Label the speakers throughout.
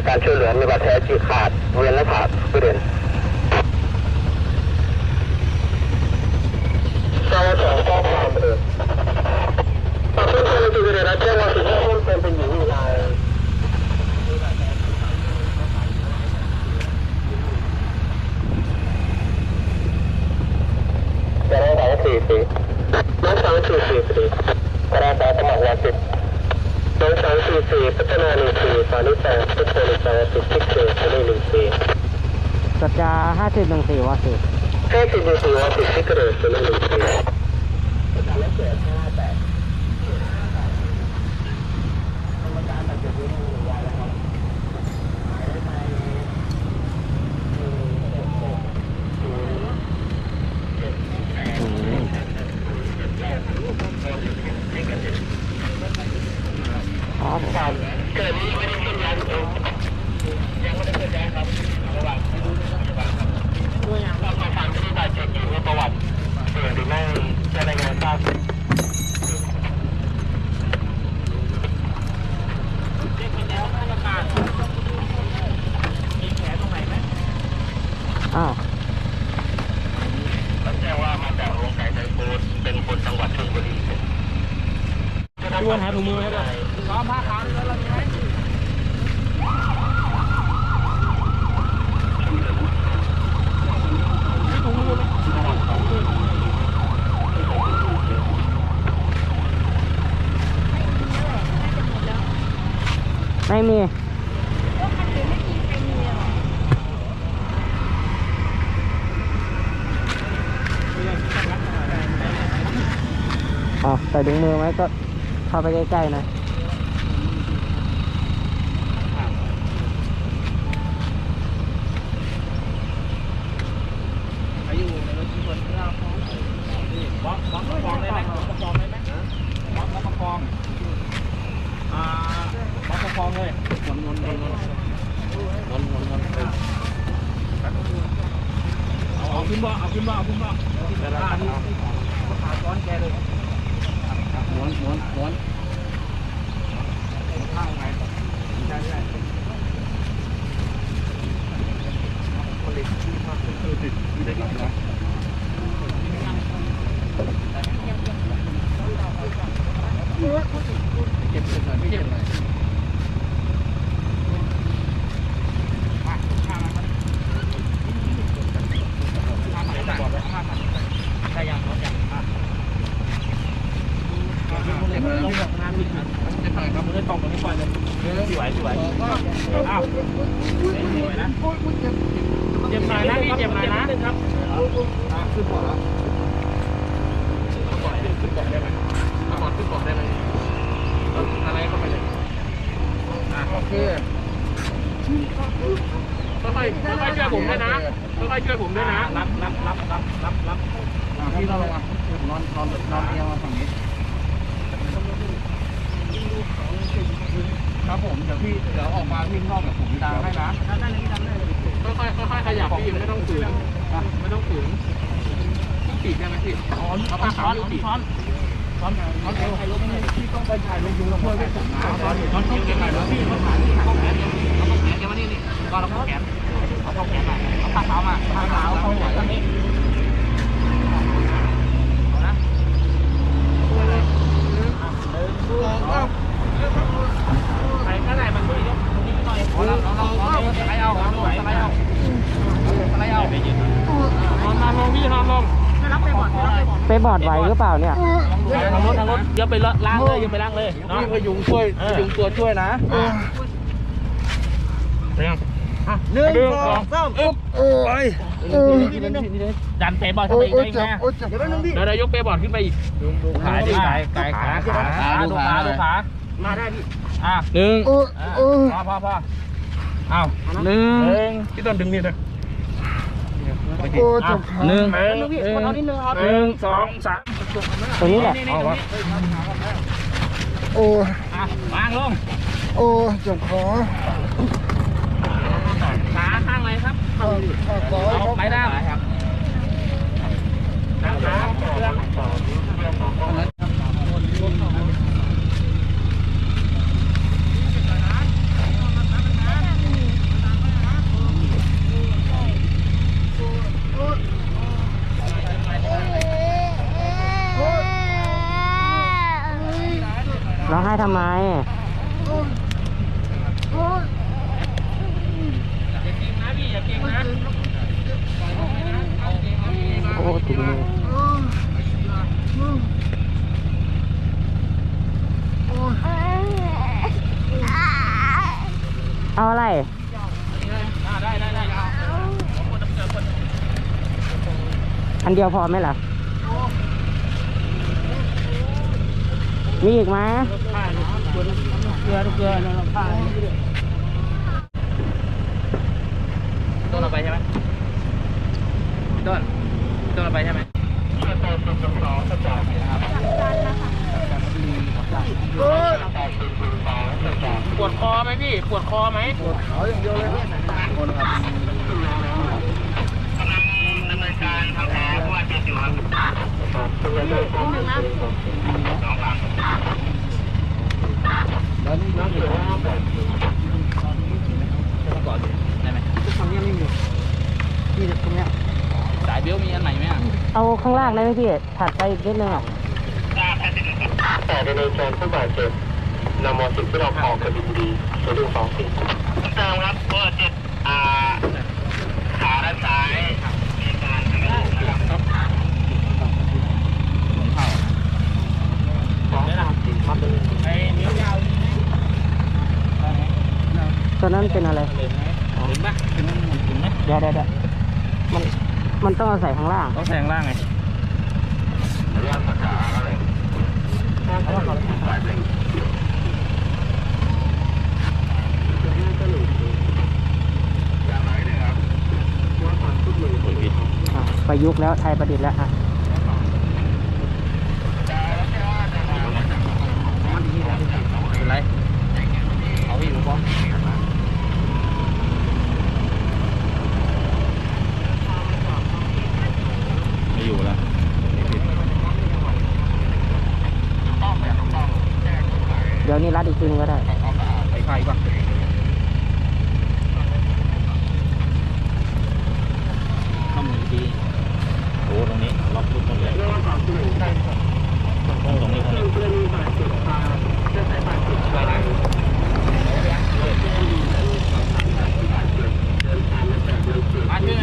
Speaker 1: ให้การช่วยเหลือมีบาดแผลฉีกขาดเวียนและขาดประเด็นสองสองข้อความประเด็นขอบคุณที่ดูแลและแจ้งว่าสิ่งที่เพิ่มเติมเป็นหญิงหนึ่งรายจะได้สองสี่สี่น้องสองสี่สี่สี่กระดาษสมัครยาสิบน้องสองสี่สี่พัฒนาหนึ่งสี่ฟานิสาพุทโธนิสาสิบทิกเกอร์ทะเลหนึ่งสี่
Speaker 2: สัจจาห้าสิบหนึ่งสี่วาสิ
Speaker 1: ห้าสิบหนึ่งสี่วาสิบทิกเกอร์ทะเลหนึ่งสี่ครับเกิดนี้ไม่ได้ขึ้นย้ายผมยังไม่ได้ขึ้นย้ายครับระหว่างที่ดูพยาบาลครับเรามาฟังที่บาดเจ็บอยู่ว่าประวัติเสี่ยงหรือไม่จะรายงานทราบ
Speaker 2: อ้าว
Speaker 1: แจ้งว่ามาจากโรงไก่ไทยฟูดเป็นคนจังหวัดชลบุรี
Speaker 3: พี่วนหาถุงมือไหมครับขอผ้าขาวแล้วเรามีไหม
Speaker 2: ไม่มีอ๋อใส่ถุงมือไหมก็เข้าไปใกล้ๆหนะ
Speaker 3: ใครอยู่ในรถที่คนที่เราฟ้องบล็อกบล็อกประคองได้ไหมบล็อกประคองได้ไหมบล็อกแล้วประคองอ่าบล็อกประคองเลยหมุนหมุนหมุนหมุนหมุนหมุนหมุนเอา เอาขึ้นบ่เอาขึ้นบ่เอาขึ้นบ่เดี๋ยวเราเอาขาซ้อนแกเลยหมุนหมุนหมุนข้างไหนใช่ใช่คนเล็กที่มากเลยติดอยู่ได้ดีนะ เก็บหน่อยไม่เก็บหน่อยมาข้างมันข้างมันบอกแล้วข้างมันได้ยังรถยังอะ เก็บเลยลงแบบน้ำนิดนึงจะถ่ายครับเลยตรงตรงนี้ก่อนเลยสวยสวยอ้าวสวยนะเจ็บหน่อยนะพี่เจ็บหน่อยนะครับขึ้นบ่อแล้วขึ้นบ่อนได้ไหมเอาบอดขึ้นบ่อได้ไหมอะไรเข้าไปเลยอะโอเคค่อยๆค่อยๆช่วยผมด้วยนะค่อยๆช่วยผมด้วยนะ รับรับรับรับรับรับพี่นอนลงมา นอนนอนนอนเอียงมาฝั่งนี้ ครับผม เดี๋ยวพี่ เดี๋ยวออกมาพี่ข้างนอกกับผมดังให้นะได้เลยดังได้เลยค่อยๆค่อยๆขยับพี่ไม่ต้องฝืนไม่ต้องฝืนปีกได้ไหมพี่อ๋อเอาปากช้อนปีกช้อนช้อนเอวใครลบไม่พี่ต้องไปถ่ายลงยูแล้วเพื่อให้ผมนะช้อนช้อนต้องเก็บหน่อยนะพี่มาถ่ายที่ข้อแขนเอาข้อแขนเดี๋ยวมานี่นี่ก็เราข้อแขนเอาข้อแขนมาเอาผ้าขาวมาผ้าขาวเข้าหัวตรงนี้เอานะใค ไลด์เอาลอาสไลด์เอานอนมาลองไปบอ
Speaker 2: ดไหวหรือเปล่าเนี่ย
Speaker 3: ทางรถทางรถอย่าไปล้างเลยอย่าไปล้างเลยเนาะ
Speaker 1: พยุงช่วยพยุงตัวช่วยนะ
Speaker 3: เรียง
Speaker 1: หนึ่งสองสามอึ๊บไป
Speaker 3: ดันเปย์บอร์ดขึ้นไปอีกได้ไหม
Speaker 1: เดี๋ยวแป๊บนึงพี่
Speaker 3: เดี๋ยวเรายกเปย์บอร์ดขึ้นไปอีกขาดิขาขาขาขาดูขาขา
Speaker 1: มาได้พี่
Speaker 3: อะหนึ่งพอพอพอ อ้าวหนึ่ง
Speaker 1: พี่ต้นดึงนี่นะ
Speaker 3: โอ้จบหนึ่งหนึ่งสองสาม
Speaker 2: ตรงนี้แหละ
Speaker 3: เอาวะ
Speaker 4: โอ้
Speaker 3: อะวางลง
Speaker 4: โอ้เจ็บคอ
Speaker 3: ขาข้างไหนครับ
Speaker 4: ข้างข้างซ้าย
Speaker 3: เอา
Speaker 4: ครับ
Speaker 3: ไปด้านขาขาเครื่อง
Speaker 2: ให้ทำไม
Speaker 3: อย่าเก่งนะพี่อย่าเก่งนะปล่อยลงเลยนะเอาเก่งเอาเก่งมา
Speaker 2: โอ้ถึงมือเอาอะไร
Speaker 3: อ่าได้ได้ได้เอาเอาคนดำเนินคน
Speaker 2: อันเดียวพอไหมล่ะ มีอีกไหม
Speaker 3: เกลือเกลือเกลือเราผ้าต้นเอาไปใช่ไหมต้นต้นเอาไปใช่ไหมปวดคอไหมพี่ ปวดคอไหมปวดเขาอย่างเดียวเลยคนครับ
Speaker 1: ดำ เนินการทำแผลเพราะว่าเจ็บอยู่ครับตัวเลือกของสองฝั่งแล้วนี่น้ำเหลือง
Speaker 3: ก่อนได้ไหม
Speaker 2: ตรงนี้ไม่มีนี่ตรงเนี้ย
Speaker 3: สายเบลมีอันไหนไหมอะ
Speaker 2: เอาข้างล่างได้ไหมพี่ถัดไปอีกนิดนึงอะ
Speaker 1: แต่ในในการผู้บาดเจ็บนำมอสิบที่เราออกกับดีดีตัวดูสองสี่เติมครับเบอร์เจ็ดอ่าขาด้านซ้ายมีการทำงานนะครับ สองสามสี่ครับเป็น
Speaker 3: ไอ้นิ้วยาว
Speaker 2: ตัวนั้นเป็นอะไร
Speaker 3: ถึงปะถึงถึงไหม
Speaker 2: เดี๋ยวเดี๋ยวเดี๋ยวมันมันต้องเอาใส่ข้างล่าง
Speaker 3: ต้องแทงล่างไง
Speaker 1: เรื่องภาษาอะไรสายเป็นอย่างไรเนี่ยครับว่าความทุกข์มือคนผิด
Speaker 2: อะประยุกต์แล้วไทยประดิษฐ์แล้วอะ
Speaker 3: เป็นไร เอาพี่ผมพร้อมไม่อยู่แล้ว
Speaker 2: เดี๋ยวนี้รัดอีกทีนึงก็ได้
Speaker 3: ไปไฟป่ะข้อมือดีโอ้ตรงนี้ล็อกทุกคนเลยตรงตรงนี้ตรงนี้มาช่วยหน่อย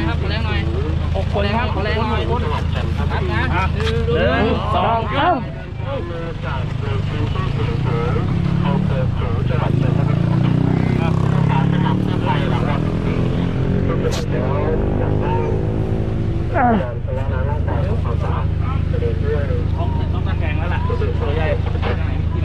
Speaker 3: ครับขอแรงหน่อยหกคนครับขอแรงหน่อยครับนะหนึ่งสอง
Speaker 2: เอ้า
Speaker 1: จากโดยพื้นที่สูงสูงเอาเกิดสูงจังหวัดเลยครับการสนับสนุนไทยหลังวันที่ซึ่งเป็นแล้วอย่างได้ การพยานาร่างกายของความสะอาดประเด็นด้วย
Speaker 3: ต้องต้องตะแคงแล้วล่ะตัวใหญ่ที่ไหนที่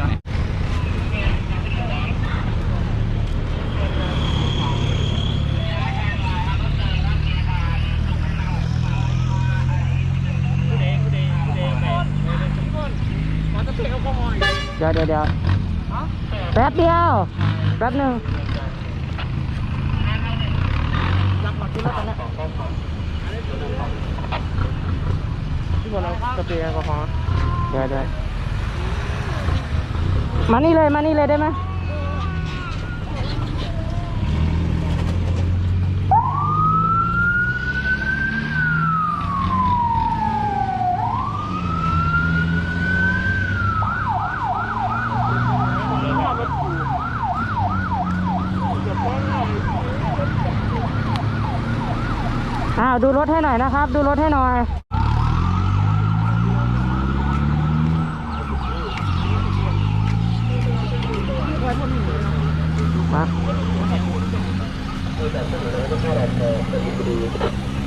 Speaker 3: ไหน
Speaker 2: เดี๋ยวเดี๋ยวเดี๋ยวแป๊บเดียวแป๊บหนึ่งเดี๋ยวเดี๋ยมานี่เลยมานี่เลยได้ไหมอ้าวดูรถให้หน่อยนะครับ ดูรถให้หน่อย มา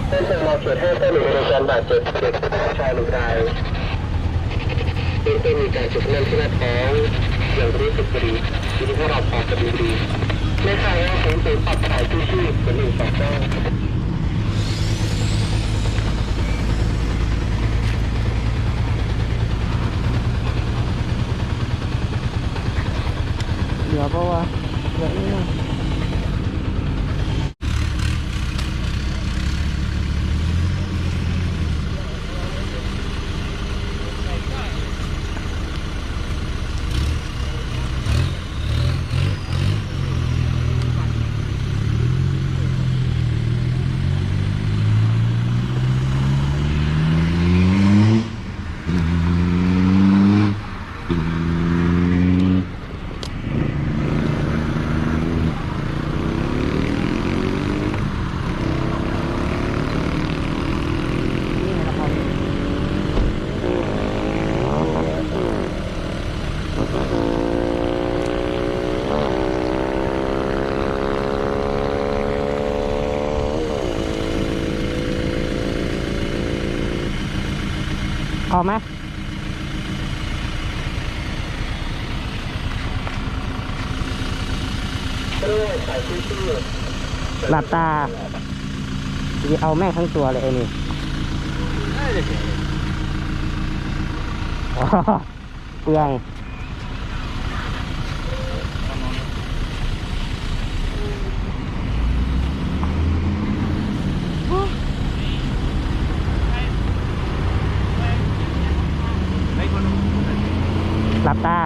Speaker 1: ได้ส่งมาเขียนให้ผู้หนึ่งในการบาดเจ็บเด็กชายหนึ่งรายเบื้องต้นมีการ จุดแน่นที่หน้าท้องอย่างรู้สึกดีทีนี้พวกเราปากกระดีดีไม่ใช่ว่าผมเป็นปรับสาย
Speaker 2: ออกไหม
Speaker 1: ด้วยใส่ชื่อชื่อ
Speaker 2: หลับตาจะเอาแม่งทั้งตัวเลยไอ้นี่อ๋อเปลือง หลับตา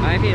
Speaker 3: ไปพี่